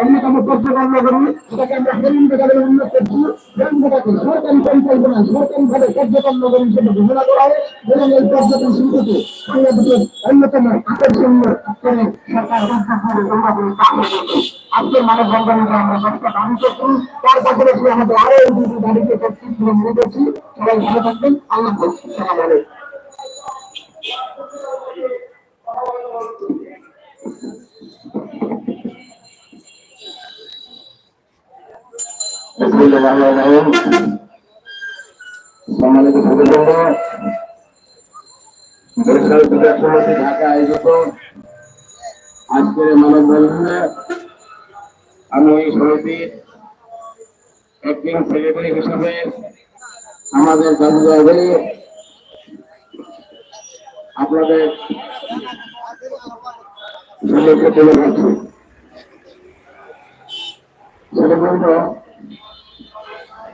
অন্যতম পর্যটন নগরী সেটাকে আমরা হরিণ বেগারে উন্নত করছি সেটাকে সরকারি পরিকল্পনা সরকারি ভাবে পর্যটন নগরী হিসেবে ঘোষণা করা হয় আল্লাহ সম্মানিত সদস্যবৃন্দ, বরিশাল বন্ধনে আমি এই সমিতির অ্যাক্টিং সেক্রেটারি হিসাবে আমাদের দাবি আপনাদের তুলে ধরছি সদস্যবৃন্দ,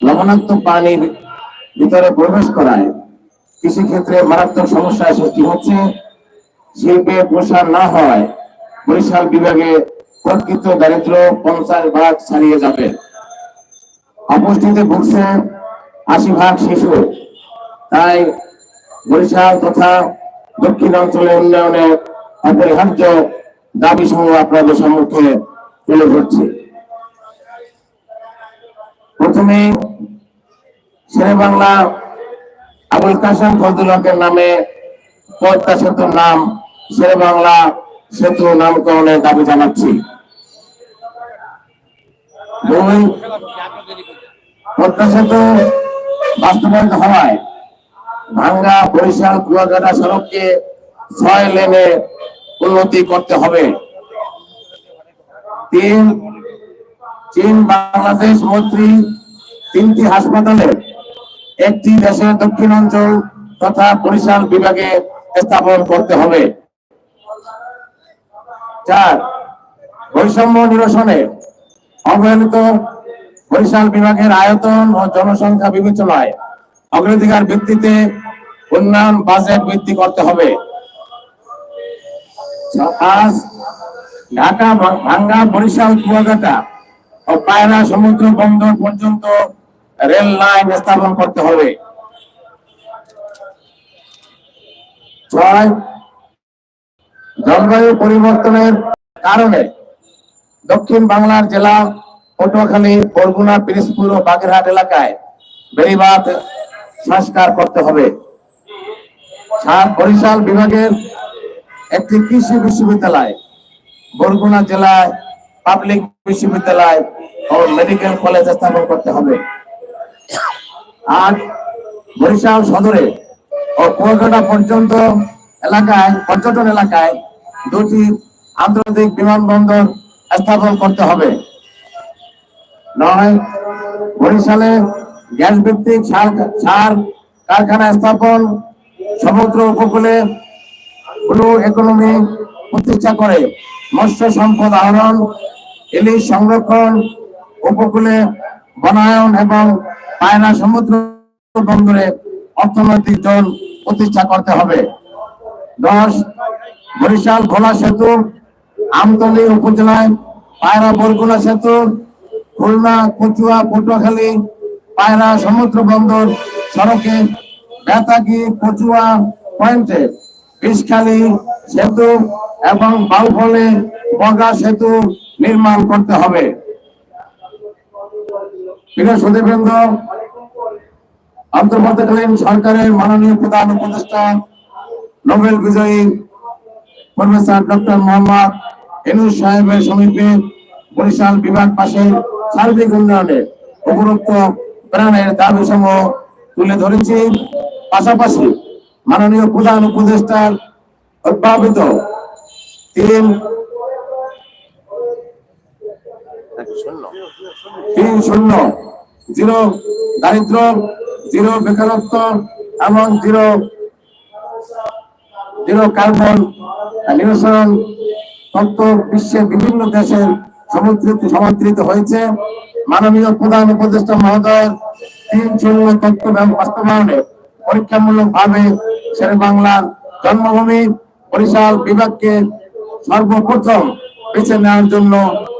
লবণাক্ত পানি ভিতরে প্রবেশ করায় কৃষি ক্ষেত্রে মারাত্মক সমস্যার সৃষ্টি হচ্ছে। শিল্পে প্রসার না হয়, বরিশাল বিভাগে প্রকৃত দারিদ্র পঞ্চাশ ভাগ ছাড়িয়ে যাবে। অপুষ্টিতে ভুগছে আশি ভাগ শিশু। তাই বরিশাল তথা দক্ষিণাঞ্চলের উন্নয়নে অপরিহার্য দাবি সমূহ আপনাদের সম্মুখে তুলে ধরছি। প্রথমে শেরে বাংলা আবুল কাসেম ফজলুল্লাহের নামে পদ্মা সেতুর নাম শেরে বাংলা সেতু নামকরণের দাবি জানাচ্ছি। ভাঙ্গা সড়ককে ছয় লেনে উন্নতি করতে হবে। তিন, চীন বাংলাদেশ মৈত্রী তিনটি হাসপাতালে একটি দেশের দক্ষিণাঞ্চল তথা বরিশাল বিভাগে স্থাপন করতে হবে। চার, বৈষম্য নিরসনে অবহেলিত বরিশাল বিভাগের আয়তন ও জনসংখ্যা বিবেচনায় অগ্রাধিকার ভিত্তিতে উন্নয়ন বাজেট বৃদ্ধি করতে হবে। পাঁচ, ঢাকা, ভাঙ্গা, বরিশাল কুয়াকাটা ও পায়রা সমুদ্র বন্দর পর্যন্ত রেল লাইন স্থাপন করতে হবে। জলবায়ু পরিবর্তনের কারণে দক্ষিণ বাংলার জেলা পটুয়াখালী, বরগুনা পিরিসপুর ও বাগেরহাট এলাকায় বেড়িবাঁধ সংস্কার করতে হবে। বরিশাল বিভাগের একটি কৃষি বিশ্ববিদ্যালয়, বরগুনা জেলায় পাবলিক বিশ্ববিদ্যালয় ও মেডিকেল কলেজ স্থাপন করতে হবে। আট বরিশাল সদরে ও কুয়াকাটা পর্যন্ত এলাকায়, পর্যটন এলাকায় দুটি আন্তর্জাতিক বিমানবন্দর স্থাপন করতে হবে। নয়, বরিশালে গ্যাস ভিত্তিক সার সার কারখানা স্থাপন সমুদ্র উপকূলে ব্লু ইকোনমি প্রতিষ্ঠা করে। মৎস্য সম্পদ আহরণ, ইলিশ সংরক্ষণ, উপকূলে বনায়ন এবং পায়না সমুদ্র বন্দরে অর্থনৈতিক জোন প্রতিষ্ঠা করতে হবে। দশ, বরিশাল ভোলা সেতু, আমতলী উপজেলায় পায়রা বরগুনা সেতু, খুলনা, কচুয়া, পটুয়াখালী, পায়রা সমুদ্র বন্দর, সড়কে বেতাগি, কচুয়া পয়েন্টে বিষখালী সেতু এবং বাউফলে বগা সেতু নির্মাণ করতে হবে। সরকারের মাননীয় প্রধান উপদেষ্টা, নোবেল বিজয়ী প্রফেসর ডক্টর মোহাম্মদ সাহেবের সমীপে বরিশাল বিভাগ পাশে সার্বিক উন্নয়নে উপরোক্ত প্রাণের দাবি সমূহ তুলে ধরেছি। পাশাপাশি মাননীয় প্রধান উপদেষ্টার উদ্ভাবিত তিন তিন শূন্য জিরো দারিদ্র জিরো বেকারত্ব এবং জিরো জিরো কার্বন তত্ত্ব বিশ্বের বিভিন্ন দেশের হয়েছে মাননীয় প্রধান উপদেষ্টা মহোদয় তিন শূন্য তত্ত্ব বাস্তবায়নে পরীক্ষামূলক ভাবে শের বাংলার জন্মভূমি বরিশাল বিভাগকে সর্বপ্রথম বেছে নেওয়ার জন্য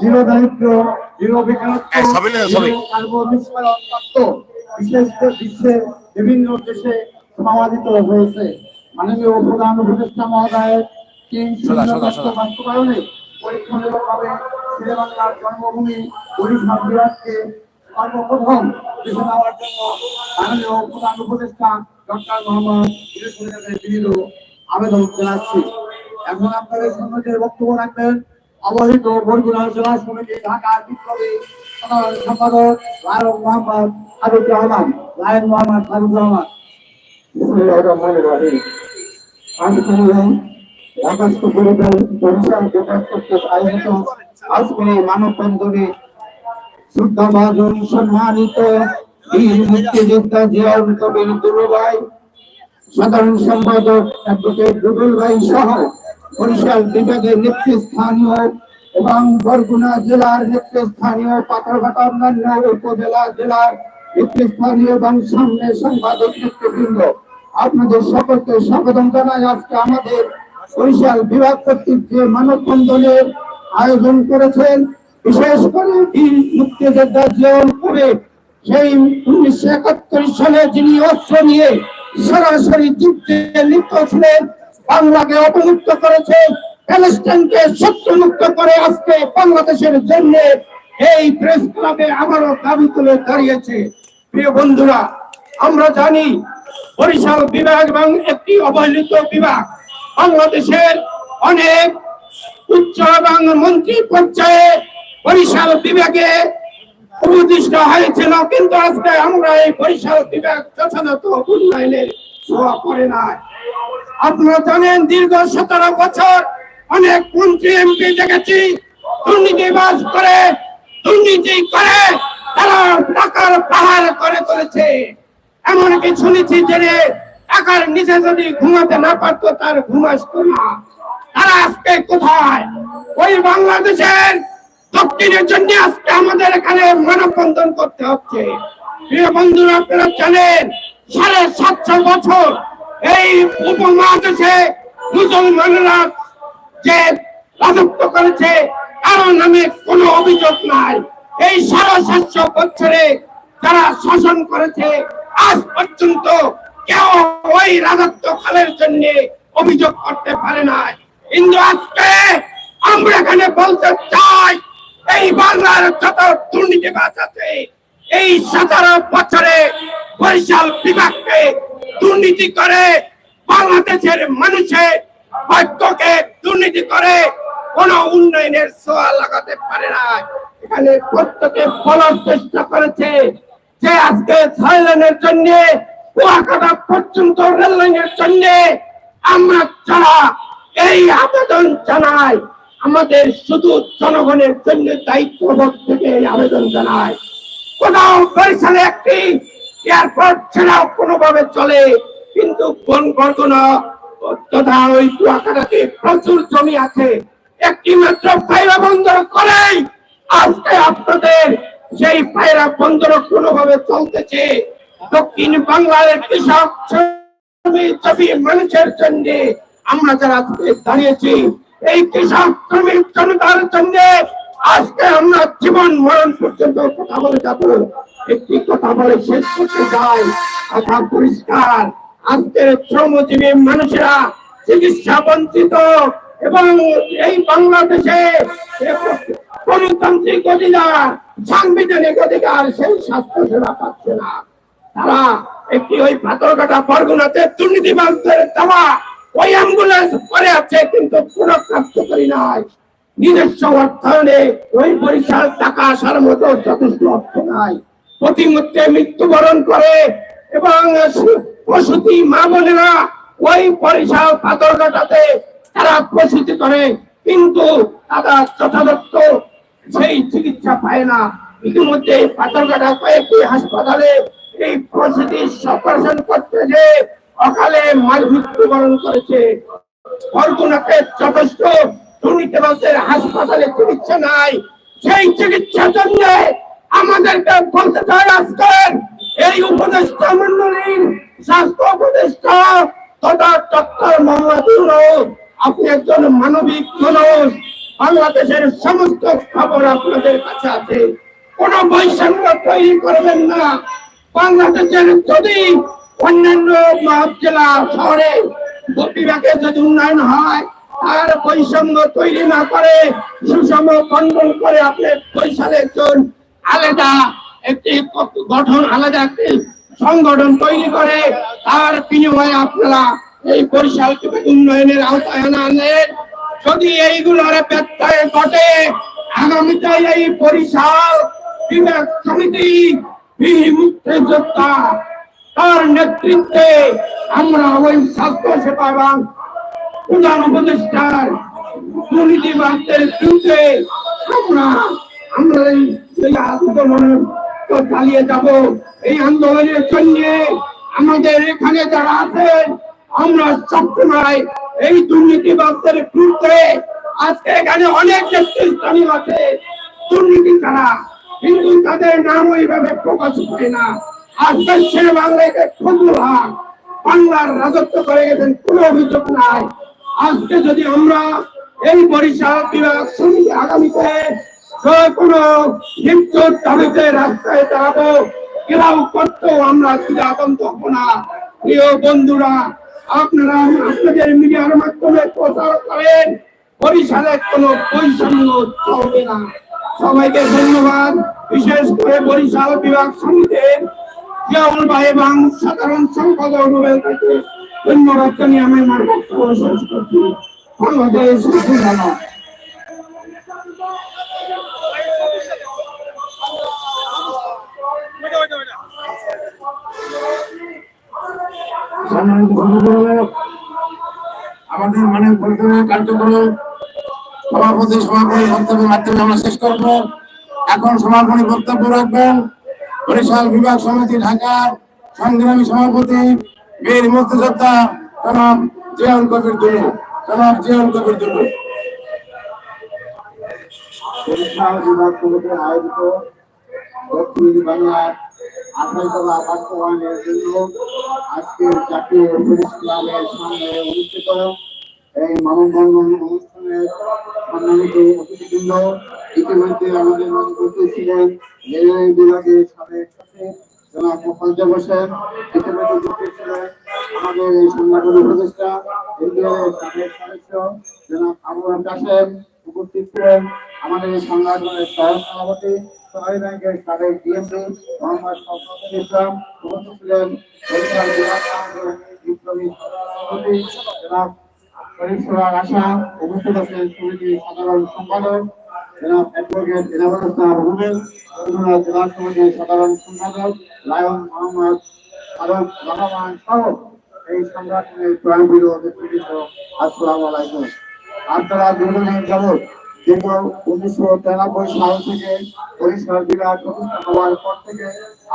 জিরো দারিদ্র জিরো বেকারত্ব বিশেষ করে বিশ্বের বিভিন্ন দেশে সমাদিত হয়েছে। মাননীয় প্রধান উপদেষ্টা মহোদয়ের তিন। বাস্তবায়নে শেরেবাংলার জন্মভূমি সর্বপ্রথম নেওয়ার জন্য মাননীয় প্রধান উপদেষ্টা ডক্টর মোহাম্মদ বিনীত আবেদন জানাচ্ছি। এখন আপনাদের সম্মুখে বক্তব্য রাখবেন অবহিত বরগুনা জেলা সমিতি ঢাকার বিপ্লবী সাধারণ সম্পাদক লায়ন মোহাম্মদ ফারুক রহমান, লায়ন মোহাম্মদ ফারুক রহমান। দুলুভাই, সাধারণ সম্পাদক অ্যাডভোকেট ভাই সহ বরিশাল বিভাগের নেতৃস্থানীয় এবং বরগুনা জেলার নেতৃস্থানীয় পাথরঘাটা অন্যান্য উপজেলা জেলার নেতৃস্থানীয় এবং সামনে সম্পাদক নেতৃবৃন্দ। আপনাদের সকলকে স্বাগতম জানাই আজকে আমাদের বরিশাল বিভাগ কর্তৃক যে মানববন্ধনের আয়োজন করেছেন, বিশেষ করে মুক্তিযোদ্ধা জিয়াউল করে সেই উনিশশো একাত্তর সালে যিনি অস্ত্র নিয়ে সরাসরি যুদ্ধে লিপ্ত ছিলেন বাংলাকে অপমুক্ত করেছে। প্যালেস্টাইনকে শত্রুমুক্ত করে আজকে বাংলাদেশের জন্য এই প্রেস ক্লাবে আবারও দাবি তুলে দাঁড়িয়েছে। প্রিয় বন্ধুরা, আমরা জানি বরিশাল বিভাগ এবং একটি অবহেলিত বিভাগ বাংলাদেশের অনেক উচ্চ এবং মন্ত্রী পর্যায়ে বরিশাল বিভাগে প্রতিষ্ঠ হয়েছিল, কিন্তু আজকে আমরা এই বরিশাল বিভাগ যথাযথ উন্নয়নের ছোঁয়া করে নাই। আপনারা জানেন দীর্ঘ সতেরো বছর অনেক মন্ত্রী এমপি দেখেছি দুর্নীতিবাজ করে, দুর্নীতি করে, তারা টাকার পাহাড় করে তুলেছে এমনকি শুনেছি যে টাকার নিচে যদি ঘুমাতে না পারতো, তার ঘুম আসতো না। তারা আজকে কোথায়? ওই বাংলাদেশের দক্ষিণের জন্য আজকে আমাদের এখানে মানববন্ধন করতে হচ্ছে। প্রিয় বন্ধুরা, আপনারা জানেন, সাড়ে সাতশো বছর এই উপমহাদেশে মুসলমানরা যে রাজত্ব করেছে, কারও নামে কোনো অভিযোগ নাই। এই সাড়ে সাতশো বছরে যারা শাসন করেছে, আজ পর্যন্ত কেউ ওই রাজত্ব কালের জন্য অভিযোগ করতে পারে নাই। কিন্তু আজকে আমরা এখানে বলতে চাই, এই বাংলার যত দুর্নীতিবাজ আছে, এই সতেরো বছরে বরিশাল বিভাগকে দুর্নীতি করে বাংলাদেশের মানুষের ভাগ্যকে দুর্নীতি করে কোন উন্নয়নের সোয়া লাগাতে পারে না। এখানে প্রত্যেকে বলার চেষ্টা করেছে যে আজকে লাইনের জন্য, কুয়াকাটা পর্যন্ত রেল লাইনের জন্য আমরা যারা এই আবেদন জানাই আমাদের শুধু জনগণের জন্য দায়িত্ববোধ থেকে আবেদন জানায়। কোথাও বরিশালে একটি এয়ারপোর্ট ছাড়াও কোনোভাবে চলে, কিন্তু বন তথা ওই কুয়াকাটাতে প্রচুর জমি আছে। একটি মাত্র পায়রা বন্দর আজকে আপনাদের সেই পায়রা বন্দর চলতেছে। দক্ষিণ বাংলার কৃষক শ্রমিক মানুষের জন্য আমরা যারা আজকে দাঁড়িয়েছি, এই কৃষক শ্রমিক জনতার জন্য আজকে আমরা জীবন মরণ পর্যন্ত কথা বলে যাব। একটি কথা বলে শেষ করতে চাই। কথা পরিষ্কার। আজকের শ্রমজীবী মানুষেরা চিকিৎসা বঞ্চিত এবং এই বাংলাদেশে গণতান্ত্রিক অধিকার, সাংবিধানিক অধিকার, সেই স্বাস্থ্য সেবা পাচ্ছে না। তারা একটি ওই পাথরঘাটা বরগুনাতে দুর্নীতিবাজদের দেওয়া ওই অ্যাম্বুলেন্স পরে আছে, কিন্তু কোনো কার্যকরী নাই। নিজস্ব অর্থায়নে ওই বরিশাল টাকা আসার মতো যথেষ্ট অর্থ নাই। প্রতিমধ্যে মৃত্যুবরণ করে এবং প্রসূতি মা বোনেরা ওই বরিশাল পাথরঘাটাতে তারা প্রসূতি করে, কিন্তু তারা যথাযথ সেই চিকিৎসা পায় না। ইতিমধ্যে পাথরঘাটা কয়েকটি হাসপাতালে এই প্রসূতি অপারেশন করতে যে অকালে মাল মৃত্যুবরণ করেছে। বরগুনাতে যথেষ্ট দুর্নীতিবাসের হাসপাতালে চিকিৎসা নাই। সেই চিকিৎসার জন্য আমাদেরকে বলতে চাই আজকের এই উপদেষ্টা মন্ডলীর স্বাস্থ্য উপদেষ্টা তথা ডক্টর মোহাম্মদ আপনি একজন মানবিক মানুষ। বাংলাদেশের সমস্ত খবর আপনাদের কাছে আছে। কোন বৈষম্য তৈরি করবেন না। বাংলাদেশের যদি অন্যান্য জেলা শহরে বিভাগে যদি উন্নয়ন হয় আর বৈষম্য তৈরি না করে সুষম বন্টন করে আপনি বৈশালে একজন আলাদা একটি গঠন, আলাদা একটি সংগঠন তৈরি করে তার বিনিময়ে আপনারা এই বরিশাল থেকে উন্নয়নের আওতায় আনেন যদি এইগুলোর ব্যত্যয় ঘটে আগামীতে এই বরিশাল বিভাগ সমিতি মুক্তিযোদ্ধা তার নেতৃত্বে আমরা ওই স্বাস্থ্য সেবা এবং প্রধান উপদেষ্টার দুর্নীতিবাদদের বিরুদ্ধে আমরা আমরা এই এই আন্দোলন চালিয়ে যাব। এই আন্দোলনের জন্য আমাদের এখানে যারা আছেন, আমরা সবসময় এই দুর্নীতিবাদদের বিরুদ্ধে আজকে এখানে অনেক নেতৃস্থানীয় আছে। দুর্নীতি ছাড়া কিন্তু তাদের নাম ওইভাবে প্রকাশ পায় না। আজকে ছেলে বাংলায় ফজল হক বাংলার রাজত্ব করে গেছেন কোনো অভিযোগ নাই। আজকে যদি আমরা এই বরিশাল বিভাগ আগামীতে কোনো রাস্তায় দাঁড়াবো। আমরা হব না। প্রিয় বন্ধুরা, আপনারা আপনাদের মিডিয়ার মাধ্যমে প্রচার করেন। বরিশালে কোনো বৈষম্য না। সবাইকে ধন্যবাদ। বিশেষ করে বরিশাল বিভাগ সমিতির জিয়াউল ভাই এবং সাধারণ সম্পাদক ধন্যবাদ জানিয়ে আমি আমার বক্তব্য শেষ করছি। সম্মানিত বন্ধুগণ, আমাদের মানে কার্যক্রম সভাপতি সমাপনী বক্তব্যের মাধ্যমে আমরা শেষ করব। এখন সমাপনী বক্তব্য রাখবেন। বরিশাল বিভাগ সমিতি ঢাকার সংগ্রামী সভাপতি বীর মুক্তিযোদ্ধা জনাব জিয়াউল কবির দুলু জনাব জিয়াউল কবির দুলু। বিভাগ কমিটি আয়োজিত বাংলার আঠাইতলা বাস্তবায়নের জন্য আজকে জাতীয় পুলিশ ক্লাবের সামনে অনুষ্ঠিত এই মানববন্ধন অনুষ্ঠানের ইতিমধ্যে আমাদের ইতিমধ্যে ছিলেন আমাদের এই সংগঠনের উপদেষ্টা এনডিএর সাবেক সদস্য জনাব উপস্থিত ছিলেন আমাদের সংগঠনের সহ সভাপতি সবাই ব্যাংকের সাবেক আশা, উপস্থিত সাধারণ সম্পাদক জনাব অ্যাডভোকেট সাধারণ সম্পাদক লায়ন মোহাম্মদ ফারুক রহমান সহ এই সংগঠনের প্রাণবীর নেতৃবৃন্দ, আসসালামু আলাইকুম। আপনারা দীর্ঘদিন যাবৎ দীর্ঘ উনিশশো তিরানব্বই সাল থেকে পরিষ্কার বিভাগ প্রতিষ্ঠা হওয়ার পর থেকে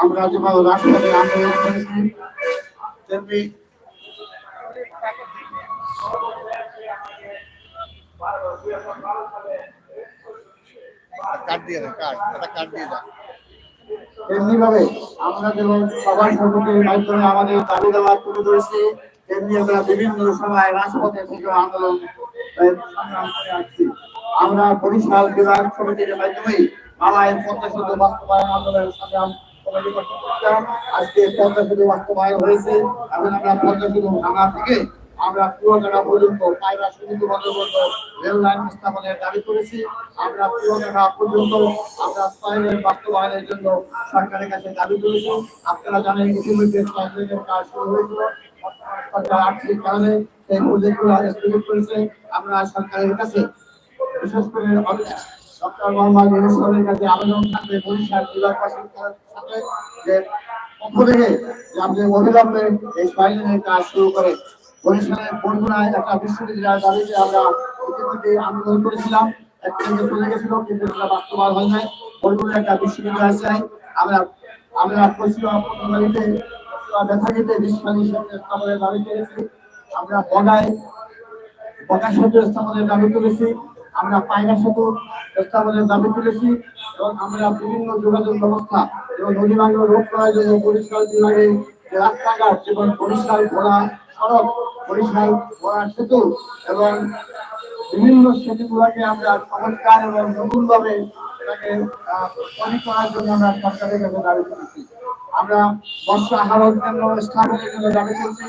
আমরা যেভাবে রাষ্ট্রপতি আন্দোলন করেছি তেমনি ভাবে আমরা যেমন সবার মাধ্যমে আমাদের দাবি দেওয়া তুলে ধরেছি তেমনি আমরা বিভিন্ন সময় রাজপথে থেকে আন্দোলন আসছি। আমরা বরিশাল বিভাগ সমিতির মাধ্যমে পদ্মা সেতু বাস্তবায়ন আন্দোলনের করতাম। আজকে সেতু বাস্তবায়ন হয়েছে। এখন আমরা সেতু ভাঙা থেকে আমরা পুরোনো পর্যন্ত পায়রা সুবিধা বন্ধ রেল লাইন স্থাপনের দাবি করেছি। আমরা পুরোনো পর্যন্ত আমরা বাস্তবায়নের জন্য সরকারের কাছে দাবি করেছি। আপনারা জানেন ইতিমধ্যে কাজ শুরু হয়েছিল। আর্থিক কারণে সেই প্রজেক্টগুলো স্থগিত করেছে। আমরা সরকারের কাছে বিশেষ করে ডক্টর মোহাম্মদ ইউনুস সাহেবের কাছে আবেদন থাকবে বরিশাল জেলা প্রশাসনের সাথে যে পক্ষ থেকে আপনি অবিলম্বে এই কাজ শুরু করে। বরিশালের বরগুনায় একটা বিশ্ববিদ্যালয়ের দাবিতে আমরা ইতিমধ্যে আন্দোলন করেছিলাম। যে চলে গেছিল, কিন্তু সেটা বাস্তবায়ন হয় নাই। বরগুনায় একটা বিশ্ববিদ্যালয় চাই আমরা আমরা পশ্চিমা প্রথমবাড়িতে ব্যথাগিতে বিশ্ববিদ্যালয় স্থাপনের দাবি করেছি। আমরা বগায় প্রকাশ সেতু স্থাপনের দাবি তুলেছি আমরা পায়রা সেতু স্থাপনের দাবি তুলেছি এবং আমরা বিভিন্ন যোগাযোগ ব্যবস্থা এবং নদীবাঙ্গ রোড করার জন্য বরিশাল বিভাগে রাস্তাঘাট যেমন পরিষ্কার ঘোড়া সড়ক, বরিশাল ঘোড়া সেতু এবং বিভিন্ন সেতুগুলোকে আমরা সংস্কার এবং নতুনভাবে এটাকে করার জন্য আমরা সরকারের কাছে দাবি তুলেছি। আমরা বর্ষা আহার কেন্দ্র স্থাপনের জন্য দাবি তুলছি।